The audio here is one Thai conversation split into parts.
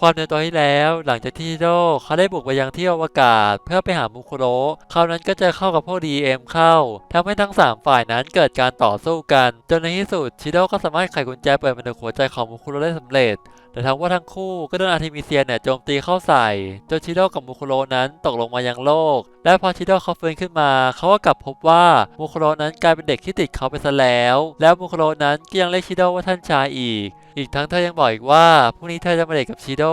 ความในตอนที่แล้วหลังจากที่ชิโร่เขาได้บุกไปยังที่อวกาศ เพื่อไปหามุคุโระเขานั้นก็จอเข้ากับพวก DM เอ็มเข้าทำให้ทั้ง 3 ฝ่ายนั้นเกิดการต่อสู้กัน จนในที่สุดชิโร่ก็สามารถไขกุญแจเปิดมันหัวใจของมุคุโรได้สำเร็จ แต่ทั้งว่าทั้งคู่ก็โดนอาร์เทมิเซียเนี่ยโจมตีเข้าใส่จนชิโร่กับมุคุโรนั้นตกลงมายังโลก และพอชิโร่เขาฟื้นขึ้นมา เขาก็กลับพบว่ามุคุโรนั้นกลายเป็นเด็กที่ติดเขาไปซะแล้ว แล้วมุคุโรนั้นก็ยังเรียกชิโร่ว่าท่านชายอีก อีกทั้งเธอยังบอกอีกว่าพรุ่งนี้เธอจะมาเดทกับชิโด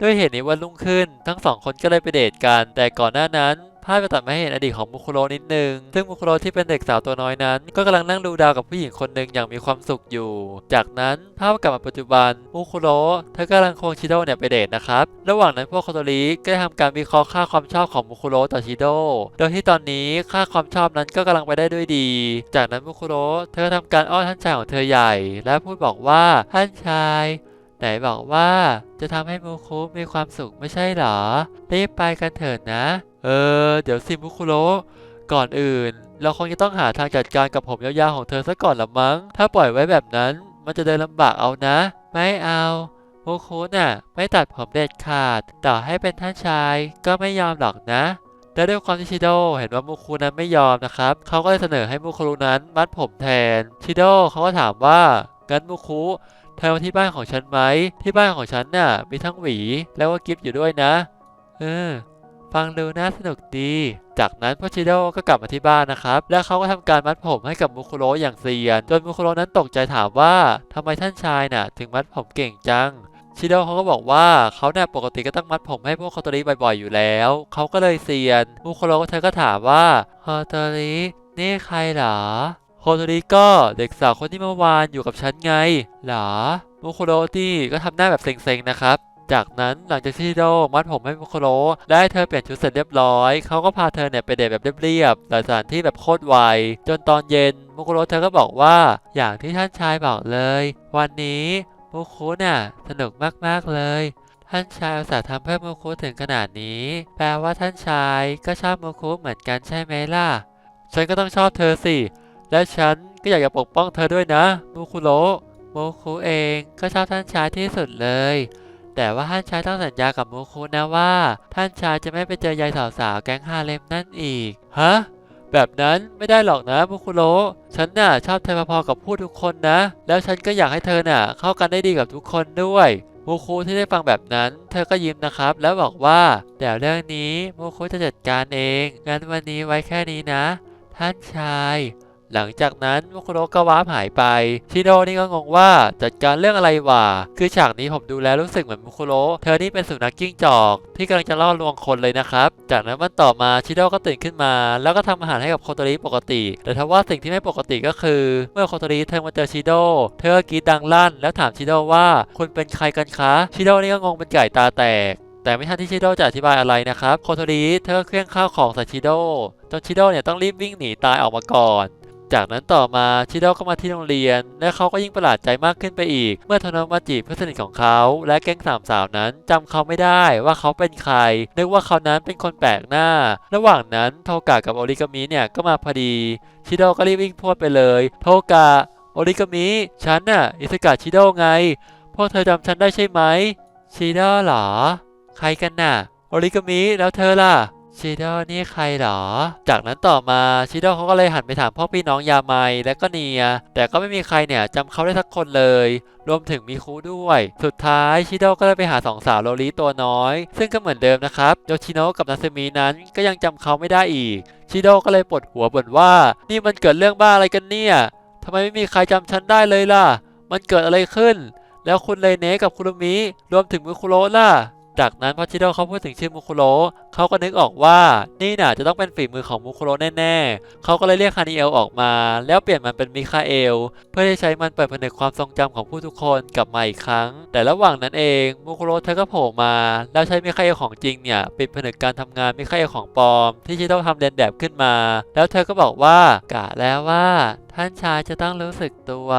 ด้วยเหตุนี้วันรุ่งขึ้น ทั้งสองคนก็เลยไปเดทกัน แต่ก่อนหน้านั้น ภาพจะตัดมาให้เห็นอดีตของมุคุโรนิดนึง ซึ่งมุคุโรที่เป็นเด็กสาวตัวน้อยนั้น ก็กำลังนั่งดูดาวกับผู้หญิงคนหนึ่งอย่างมีความสุขอยู่ จากนั้นภาพกลับมาปัจจุบันมุคุโรเธอกำลังควงชิโร่เนี่ยไปเดทนะครับ ระหว่างนั้นพวกคโตริก็ได้ทำการวิเคราะห์ค่าความชอบของมุคุโรต่อชิโร่โดยที่ตอนนี้ค่าความชอบนั้นก็กำลังไปได้ด้วยดี จากนั้นมุคุโรเธอทำการอ้อนท่านชายของเธอใหญ่ และพูดบอกว่าท่านชายไหนบอกว่าจะทำให้มูคุมีความสุขไม่ใช่เหรอ รีบไปกันเถิดนะ เออ เดี๋ยวสิมุคุโรก่อนอื่น เราคงจะต้องหาทางจัดการกับผมยาวๆของเธอซะก่อนละมั้ง ถ้าปล่อยไว้แบบนั้น มันจะเดินลำบากเอานะ ไม่เอาโมคุน่ะ ไม่ตัดผมเด็ดขาด ต่อให้เป็นท่านชายก็ไม่ยอมหรอกนะและด้วยความที่ชิโดเห็นว่ามูคุนั้นไม่ยอมนะครับ เขาก็เลยเสนอให้มูคุรุนั้นมัดผมแทน ชิโดเขาก็ถามว่างั้นมูคุเธอมาที่บ้านของฉันไหม ที่บ้านของฉันน่ะมีทั้งหวี แล้วก็กิฟต์อยู่ด้วยนะ เออ ฟังดูน่าสนุกดี จากนั้นพ่อชิโดก็กลับมาที่บ้านนะครับ และเขาก็ทำการมัดผมให้กับมุคุโรอย่างเซียน จนมุคุโรนั้นตกใจถามว่าทำไมท่านชายน่ะ ถึงมัดผมเก่งจังชิโดเขาก็บอกว่าเขาเนี่ยปกติก็ต้องมัดผมให้พวกคอตริบ่อยๆอยู่แล้ว เขาก็เลยเซียนมุคุโระเธอก็ถามว่าคอตรินี่ใครเหรอโคโทริก็เด็กสาวคนที่เมื่อวานอยู่กับฉันไงเหรอมุคุโระที่ก็ทำหน้าแบบเซ็งๆนะครับ จากนั้นหลังจากที่โดมัดผมให้มุคุโระและให้เธอเปลี่ยนชุดเสร็จเรียบร้อย เขาก็พาเธอเนี่ยไปเดทแบบเรียบๆแต่สถานที่แบบโคตรไว จนตอนเย็นมุคุโระเธอก็บอกว่าอย่างที่ท่านชายบอกเลย วันนี้มุคุน่ะสนุกมากๆเลย ท่านชายอุตส่าห์ทำเพื่อมุคุถึงขนาดนี้ แปลว่าท่านชายก็ชอบมุคุเหมือนกันใช่ไหมล่ะ ฉันก็ต้องชอบเธอสิ และฉันก็อยากจะปกป้องเธอด้วยนะมูคุโระมูคุเองก็ชอบท่านชายที่สุดเลย แต่ว่าท่านชายต้องสัญญากับมูคุนะว่า ท่านชายจะไม่ไปเจอยายสาวๆแก๊งฮาเลมนั่นอีก ฮะ แบบนั้นไม่ได้หรอกนะมูคุโรฉันน่ะชอบเธอพอๆกับผู้ทุกคนนะ แล้วฉันก็อยากให้เธอน่ะ เข้ากันได้ดีกับทุกคนด้วยมูคุที่ได้ฟังแบบนั้น เธอก็ยิ้มนะครับ แล้วบอกว่าเดี๋ยวเรื่องนี้มูคุจะจัดการเอง งั้นวันนี้ไว้แค่นี้นะ ท่านชาย หลังจากนั้นมุคุโระก็ว้าหายไปชิโดนี่ก็งงว่าจัดการเรื่องอะไรวะคือฉากนี้ผมดูแล้วรู้สึกเหมือนมุคุโระเธอนี่เป็นสุนัขกิ้งจอก ที่กำลังจะล่อลวงคนเลยนะครับ จากนั้นวันต่อมาชิโดก็ตื่นขึ้นมา แล้วก็ทำอาหารให้กับโคโตริปกติ แต่ทว่าสิ่งที่ไม่ปกติก็คือ เมื่อโคโตริเธอมาเจอชิโดเธอกรีดดังลั่น แล้วถามชิโดว่าคุณเป็นใครกันคะชิโดนี่ก็งงเป็นไก่ตาแตกแต่ไม่ทันที่ชิโดจะอธิบายอะไรนะครับ โคโทริเธอก็เคลื่องข้าวของใส่ชิโดจนชิโดเนี่ยต้องรีบวิ่งหนีตายออกมาก่อน จากนั้นต่อมาชิโดก็มาที่โรงเรียน และเขาก็ยิ่งประหลาดใจมากขึ้นไปอีก เมื่อโทโนมาจิเพื่อนสนิทของเขาและแก๊งสามสาวนั้นจำเขาไม่ได้ว่าเขาเป็นใครนึกว่าเขานั้นเป็นคนแปลกหน้า ระหว่างนั้นโทกะกับโอริกามิเนี่ยก็มาพอดี ชิโดก็รีบวิ่งพวดไปเลย โทกะโอริกามิฉันน่ะอิสกะชิโดไงพวกเธอจำฉันได้ใช่ไหมชิโดเหรอ ใครกันน่ะโอริกามิแล้วเธอล่ะ ชิโดนี่ใครเหรอ จากนั้นต่อมาชิโดเขาก็เลยหันไปถามพ่อพี่น้องยาไมและก็เนีย แต่ก็ไม่มีใครเนี่ยจำเขาได้สักคนเลย รวมถึงมีคูด้วย สุดท้ายชิโดก็เลยไปหาสองสาวโลลิตัวน้อย ซึ่งก็เหมือนเดิมนะครับโยชิโนะกับนาซึมินั้นก็ยังจำเขาไม่ได้อีก ชิโดก็เลยปวดหัวบ่นว่า นี่มันเกิดเรื่องบ้าอะไรกันเนี่ยทำไมไม่มีใครจำฉันได้เลยล่ะ มันเกิดอะไรขึ้น แล้วคุณเลเนะกับคุรุมิรวมถึงมุคุโรล่ะ จากนั้นพอชิโดเขาพูดถึงชื่อมุคุโระเขาก็นึกออกว่านี่น่ะจะต้องเป็นฝีมือของมุคุโระแน่ๆ เขาก็เลยเรียกคานิเอลออกมา แล้วเปลี่ยนมันเป็นมิคาเอล เพื่อที่ใช้มันเปิดผนึกความทรงจำของผู้ทุกคนกลับมาอีกครั้ง แต่ระหว่างนั้นเองมุคุโระเธอก็โผล่มา แล้วใช้มิคาเอลของจริงเนี่ยปิดผนึกการทำงานมิคาเอลของปลอม ที่ชิโดทำเลียนแบบขึ้นมา แล้วเธอก็บอกว่ากะแล้วว่า ท่านชายจะต้องรู้สึกตัว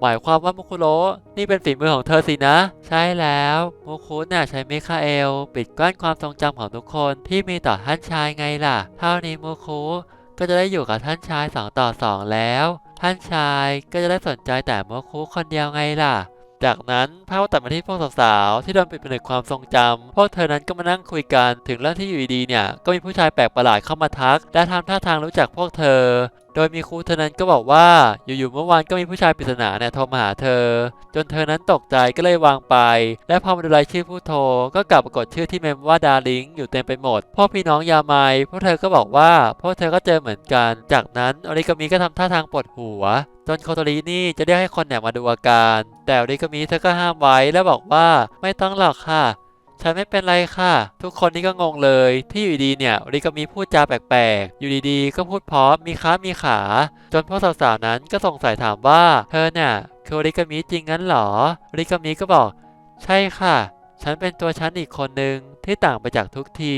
หมายความว่ามุคุโรนี่เป็นฝีมือของเธอสินะ ใช่แล้วมุคุน่ะใช้มิคาเอล ปิดกั้นความทรงจำของทุกคนที่มีต่อท่านชายไงล่ะ เท่านี้มุคุก็จะได้อยู่กับท่านชายสองต่อสองแล้ว ท่านชายก็จะได้สนใจแต่มุคุคนเดียวไงล่ะจากนั้นภาพตัดมาที่พวกสาวๆที่โดนปิดผนึกความทรงจำพวกเธอนั้นก็มานั่งคุยกัน ถึงเรื่องที่อยู่ดีๆเนี่ย ก็มีผู้ชายแปลกประหลาดเข้ามาทัก และทำท่าทางรู้จักพวกเธอ โดยมีครูเธอนั้นก็บอกว่า อยู่ๆเมื่อวานก็มีผู้ชายปริศนาเนี่ยโทรมาหาเธอ จนเธอนั้นตกใจก็เลยวางไป และพอมาดูรายชื่อผู้โทรก็กลับปรากฏชื่อที่เมมว่าดาริงอยู่เต็มไปหมดพ่อพี่น้องยาไมพวกเธอก็บอกว่าพวกเธอก็เจอเหมือนกัน จากนั้นอริกามิก็ทำท่าทางปวดหัวจนโคโตรินี่จะเรียกให้คนเนี่ยมาดูอาการ แต่อริกามิเธอก็ห้ามไว้และบอกว่าไม่ต้องหรอกค่ะ ฉันไม่เป็นไรค่ะ ทุกคนนี่ก็งงเลย ที่อยู่ดีเนี่ยริกามีพูดจาแปลกๆ อยู่ดีๆ ก็พูดพร้อมมีขามีขา จนพวกสาวๆนั้นก็สงสัยถามว่าเธอเนี่ยคือริกามิจริงงั้นเหรอริกามิก็บอก ใช่ค่ะ ฉันเป็นตัวฉันอีกคนนึงที่ต่างไปจากทุกที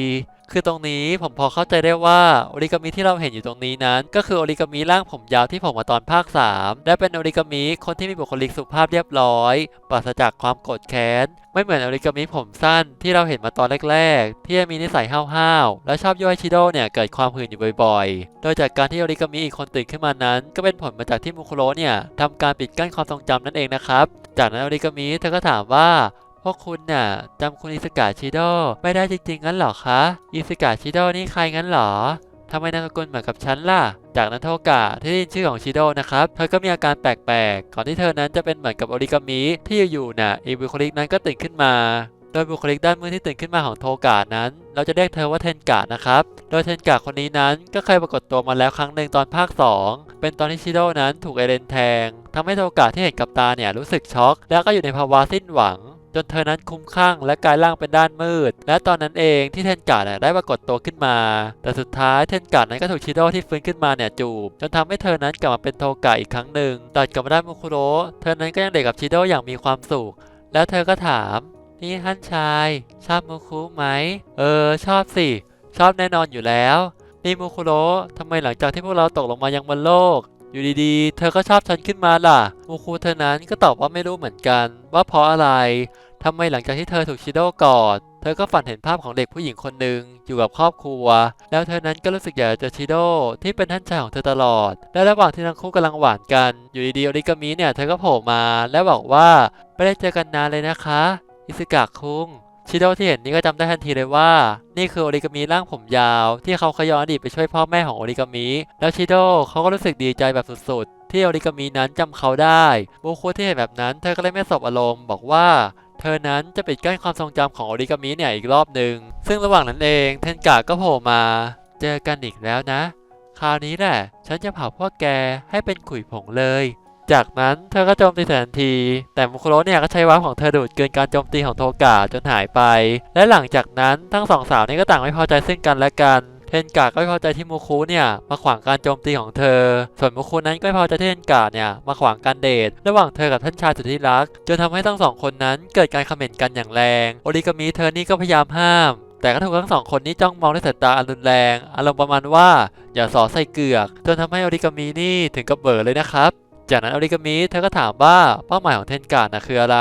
คือตรงนี้ผมพอเข้าใจได้ว่าโอริกามิที่เราเห็นอยู่ตรงนี้นั้น ก็คือโอริกามิร่างผมยาวที่ผมมาตอนภาค 3 และเป็นโอริกามิคนที่มีบุคลิกสุภาพเรียบร้อย ปราศจากความโกรธแค้น ไม่เหมือนโอริกามิผมสั้นที่เราเห็นมาตอนแรกๆ ที่มีนิสัยห้าวๆ และชอบยั่วให้ชิโดเนี่ยเกิดความหื่นอยู่บ่อยๆ โดยจากการที่โอริกามิอีกคนตื่นขึ้นมานั้น ก็เป็นผลมาจากที่มุคุโรเนี่ยทำการปิดกั้นความทรงจำนั่นเองนะครับ จากนั้นโอริกามิเธอก็ถามว่า พวกคุณน่ะจำคุณอิสกะชิโดไม่ได้จริงๆงั้นหรอคะ อิสกะชิโดนี่ใครงั้นหรอทำไมนามสกุลเหมือนกับฉันล่ะ จากนั้นโทกะที่ได้ยินชื่อของชิโดนะครับ เธอก็มีอาการแปลกๆ ก่อนที่เธอนั้นจะเป็นเหมือนกับโอริกามิที่อยู่ๆน่ะอีบุคลิกนั้นก็ตื่นขึ้นมา โดยบุคลิกด้านมืดที่ตื่นขึ้นมาของโทกะนั้น เราจะเรียกเธอว่าเทนกะนะครับ โดยเทนกะคนนี้นั้นก็เคยปรากฏตัวมาแล้วครั้งหนึ่งตอนภาค 2 เป็นตอนที่ชิโดนั้นถูกเอเรนแทงทำให้โทกะที่เห็นกับตาเนี่ยรู้สึกช็อก แล้วก็อยู่ในภาวะสิ้นหวัง จนเธอนั้นคุ้มคลั่งและกลายร่างเป็นด้านมืด และตอนนั้นเองที่เทนกาดได้ปรากฏตัวขึ้นมา แต่สุดท้ายเทนกานั้นก็ถูกชิโดที่ฟื้นขึ้นมาเนี่ยจูบจนทำให้เธอนั้นกลับมาเป็นโทกะอีกครั้งหนึ่งตัดกับมาด้านมุคุโรเธอนั้นก็ยังเด็กกับชิโดอย่างมีความสุข แล้วเธอก็ถาม นี่ท่านชาย ชอบมุคุไหม เออ ชอบสิ ชอบแน่นอนอยู่แล้วนี่มุคุโรทำไมหลังจากที่พวกเราตกลงมายังบนโลก อยู่ดีๆ เธอก็ชอบฉันขึ้นมาล่ะมูคูเธอนั้นก็ตอบว่าไม่รู้เหมือนกัน ว่าเพราะอะไรทำไมหลังจากที่เธอถูกชิโดกอด เธอก็ฝันเห็นภาพของเด็กผู้หญิงคนหนึ่งอยู่กับครอบครัว แล้วเธอนั้นก็รู้สึกอยากจะชิโดที่เป็นท่านชายของเธอตลอด และระหว่างที่ทั้งคู่กำลังหวานกัน อยู่ดีๆโอริกามิเนี่ยเธอก็โผล่มา และบอกว่าไม่ได้เจอกันนานเลยนะคะ อิซึกะคุง ชิโดที่เห็นนี่ก็จำได้ทันทีเลยว่า นี่คือโอริกามิร่างผมยาว ที่เขาเคยย้อนอดีตไปช่วยพ่อแม่ของโอริกามิแล้วชิโดเขาก็รู้สึกดีใจแบบสุดๆ ที่โอริกามินั้นจำเขาได้บูคุที่เห็นแบบนั้นเธอก็เลยไม่สบอารมณ์บอกว่าเธอนั้นจะปิดกั้นความทรงจำของโอริกามิเนี่ยอีกรอบหนึ่งซึ่งระหว่างนั้นเองเทนกะก็โผล่มา เจอกันอีกแล้วนะ คราวนี้แหละ ฉันจะเผาพวกแกให้เป็นขุยผงเลย จากนั้นเธอก็โจมตีทันที แต่มุคุโรเนี่ยก็ใช้วาร์ปของเธอดูดเกินการโจมตีของโทกะจนหายไป และหลังจากนั้นทั้งสองสาวนี่ก็ต่างไม่พอใจซึ่งกันและกันเทนกะก็ไม่พอใจที่มูคุเนี่ยมาขวางการโจมตีของเธอ ส่วนมูคุนั้นก็ไม่พอใจที่เทนกะเนี่ยมาขวางการเดท ระหว่างเธอกับท่านชายสุดที่รัก จนทำให้ทั้งสองคนนั้นเกิดการคอมเมนต์กันอย่างแรง โอริกามิเธอนี่ก็พยายามห้าม แต่ก็ถูกทั้งสองคนนี้จ้องมองด้วยสายตาอันรุนแรง อารมณ์ประมาณว่าอย่าสอใส่เกือก จนทำให้โอริกามินี่ถึงกับเบอเลยนะครับ จากนั้นอริกามิเธอก็ถามว่าเป้าหมายของเทนการ์ดนะคืออะไร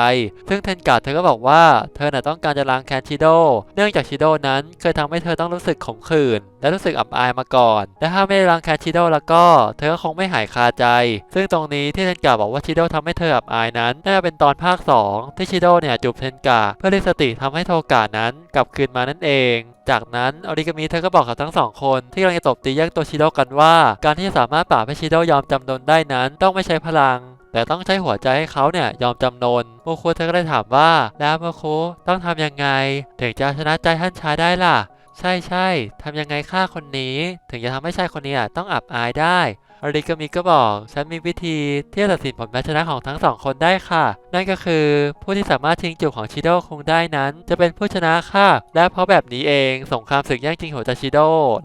ซึ่งเทนการ์ดเธอก็บอกว่าเธอน่ะต้องการจะล้างแค้นชิโดเนื่องจากชิโดนั้นเคยทำให้เธอต้องรู้สึกขมขื่นและรู้สึกอับอายมาก่อน และถ้าไม่ได้ล้างแค้นชิโดแล้วก็ เธอก็คงไม่หายคาใจ ซึ่งตรงนี้ที่เทนการ์ดบอกว่าชิโดทำให้เธออับอายนั้นน่าจะเป็นตอนภาค 2 ที่ชิโดเนี่ยจูบเทนการ์ดเพื่อเรียกสติทำให้โทกานั้นกลับคืนมานั่นเอง จากนั้นออริกามิเธอก็บอกกับทั้งสองคน ที่กำลังจะตบตีแยกตัวชิโดกันว่า การที่จะสามารถปราบให้ชิโดยอมจำนนได้นั้น ต้องไม่ใช้พลัง แต่ต้องใช้หัวใจให้เขาเนี่ยยอมจำนนโมคุเธอก็เลยถามว่า แล้วโมคุต้องทำยังไง ถึงจะชนะใจท่านชายได้ล่ะ ใช่ใช่ทำยังไงฆ่าคนนี้ ถึงจะทำให้ชายคนนี้ต้องอับอายได้ อริกามิก็บอก ฉันมีวิธีที่จะตัดสินผลแพ้ชนะของทั้งสองคนได้ค่ะ นั่นก็คือผู้ที่สามารถชิงจูบของชิโดคงได้นั้น จะเป็นผู้ชนะค่ะ และเพราะแบบนี้เองสงครามศึกแย่งชิงหัวใจชิโด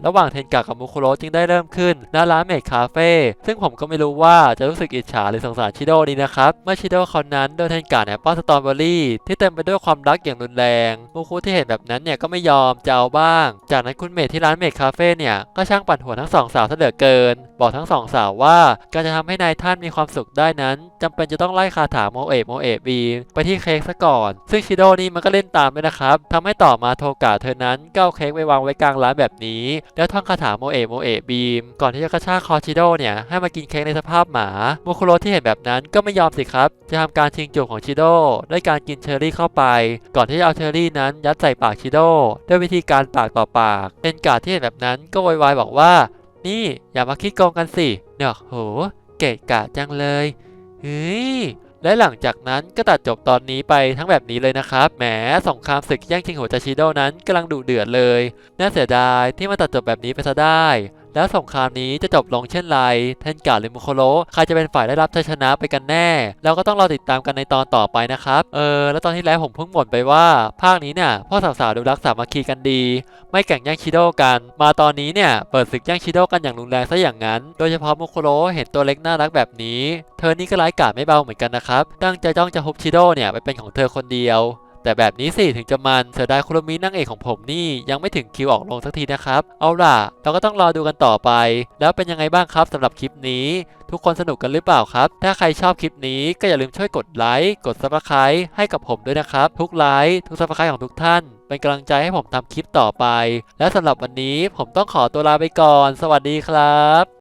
ระหว่างเทนกะกับมุคุโรจึงได้เริ่มขึ้นณร้านเมดคาเฟ่ซึ่งผมก็ไม่รู้ว่าจะรู้สึกอิจฉาหรือสงสารชิโดดีนะครับเมื่อชิโดเขานั้นโดนเทนกะเนี่ยป้อนสตรอเบอรี่ที่เต็มไปด้วยความรักอย่างรุนแรงมุคุที่เห็นแบบนั้นเนี่ยก็ไม่ยอมจะเอาบ้าง จากนั้นคุณเมดที่ร้านเมดคาเฟ่เนี่ยก็ช่างปั่นหัวทั้งสองสาวซะเหลือเกิน บอกทั้งสองสาวว่า การจะทำให้นายท่านมีความสุขได้นั้นจำเป็นจะต้องไล่คาถาโมเอะโมเอะบีไปที่เค้กซะก่อน ซึ่งชิโดนี่มันก็เล่นตามด้วยนะครับทำให้ต่อมาโทกะเธอนั้นก็เอาเค้กไปวางไว้กลางร้านแบบนี้ แล้วท่องคาถาโมเอะโมเอะบีมก่อนที่จะกระชากคอชิโดเนี่ยให้มากินเค้กในสภาพหมาโมคุโรที่เห็นแบบนั้นก็ไม่ยอมสิครับจะทำการชิงจูบของชิโดด้วยการกินเชอร์รี่เข้าไป ก่อนที่จะเอาเชอร์รี่นั้นยัดใส่ปากชิโดด้วยวิธีการปากต่อปาก เป็นการดที่เห็นแบบนั้นก็วายบอกว่า นี่อย่ามาคิดโกงกันสิเนี่ยโห เกะกะจังเลยเฮ้ยและหลังจากนั้นก็ตัดจบตอนนี้ไปทั้งแบบนี้เลยนะครับ แหมสงครามศึกแย่งชิงหัวใจชิโดนั้นกำลังดุเดือดเลย น่าเสียดายที่มาตัดจบแบบนี้ไปซะได้ แล้วสงครามนี้จะจบลงเช่นไร เทนกาหรือมุโคโระใครจะเป็นฝ่ายได้รับชัยชนะไปกันแน่ เราก็ต้องรอติดตามกันในตอนต่อไปนะครับ เออ แล้วตอนที่แล้วผมเพิ่งบ่นไปว่า ภาคนี้เนี่ยพ่อสาวๆดูรักสามัคคีกันดี ไม่แข่งแย่งชิโดกัน มาตอนนี้เนี่ยเปิดศึกแย่งชิโดกันอย่างรุนแรงซะอย่างนั้น โดยเฉพาะมุโคโระเห็นตัวเล็กน่ารักแบบนี้ เธอนี่ก็ร้ายกาจไม่เบาเหมือนกันนะครับ ตั้งใจจ้องจะฮุบชิโดเนี่ยไปเป็นของเธอคนเดียว แต่แบบนี้สิถึงจะมันเสียดายคุรมินางเอกของผมนี่ยังไม่ถึงคิวออกลงสักทีนะครับ เอาล่ะ เราก็ต้องรอดูกันต่อไป แล้วเป็นยังไงบ้างครับสำหรับคลิปนี้ ทุกคนสนุกกันหรือเปล่าครับ ถ้าใครชอบคลิปนี้ก็อย่าลืมช่วยกดไลค์กด subscribe ให้กับผมด้วยนะครับ ทุกไลค์ทุก subscribe ของทุกท่าน เป็นกำลังใจให้ผมทำคลิปต่อไป และสำหรับวันนี้ผมต้องขอตัวลาไปก่อน สวัสดีครับ